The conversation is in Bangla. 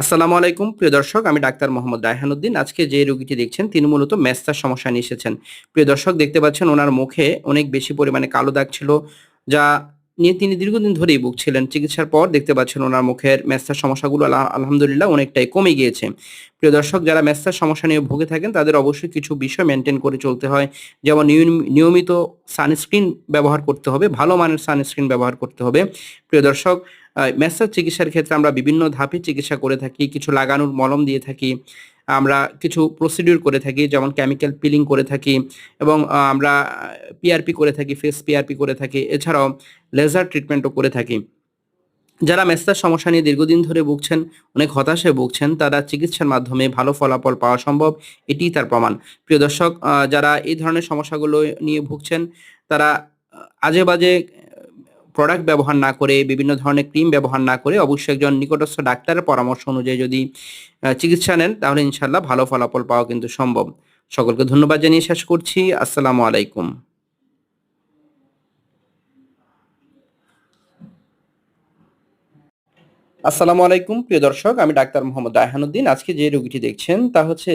আসসালামু আলাইকুম, প্রিয় দর্শক, আমি ডাক্তার মোহাম্মদ রায়হানুদ্দিন। আজকে যে রোগীটি দেখছেন, তিনি মূলত মেস্তার সমস্যা নিয়ে এসেছেন প্রিয় দর্শক, দেখতে পাচ্ছেন, ওনার মুখে অনেক বেশি পরিমাণে কালো দাগ ছিল, যা নিয়ে তিনি দীর্ঘদিন ধরেই ভুগছিলেন। চিকিৎসার পর দেখতে পাচ্ছেন ওনার মুখের মেস্তার সমস্যাগুলো আলহামদুলিল্লাহ অনেকটাই কমে গিয়েছে। প্রিয় দর্শক, যারা মেস্তার সমস্যা নিয়ে ভুগে থাকেন, তাদের অবশ্যই কিছু বিষয় মেনটেন করে চলতে হয়। যেমন নিয়ম- নিয়মিত সানস্ক্রিন ব্যবহার করতে হবে, ভালো মানের সানস্ক্রিন ব্যবহার করতে হবে। প্রিয় দর্শক মেসার চিকিৎসার ক্ষেত্রে আমরা বিভিন্ন ধাপে চিকিৎসা করে থাকি, কিছু লাগানোর মলম দিয়ে থাকি। আমরা কিছু প্রসিডিউর করে থাকি, যেমন কেমিক্যাল পিলিং করে থাকি এবং আমরা পিআরপি করে থাকি ফেস পিআরপি করে থাকি, এছাড়াও লেজার ট্রিটমেন্টও করে থাকি। যারা মেস্তার সমস্যা নিয়ে দীর্ঘদিন ধরে ভুগছেন, অনেক হতাশায় ভুগছেন, তারা চিকিৎসার মাধ্যমে ভালো ফলাফল পাওয়া সম্ভব, এটিই তার প্রমাণ। প্রিয় দর্শক যারা এই ধরনের সমস্যাগুলো নিয়ে ভুগছেন, তারা আজে বাজে প্রোডাক্ট ব্যবহার না করে, বিভিন্ন ধরনের ক্রিম ব্যবহার না করে অবশ্যই একজন নিকটস্থ ডাক্তারের পরামর্শ অনুযায়ী যদি চিকিৎসা নেন, তাহলে ইনশাল্লাহ ভালো ফলাফল পাওয়া কিন্তু সম্ভব। সকলকে ধন্যবাদ জানিয়ে শেষ করছি। আসসালামু আলাইকুম। আসসালামু আলাইকুম, প্রিয় দর্শক, আমি ডাক্তার মোহাম্মদ রায়হানুদ্দিন আজকে যে রোগীটি দেখছেন, তা হচ্ছে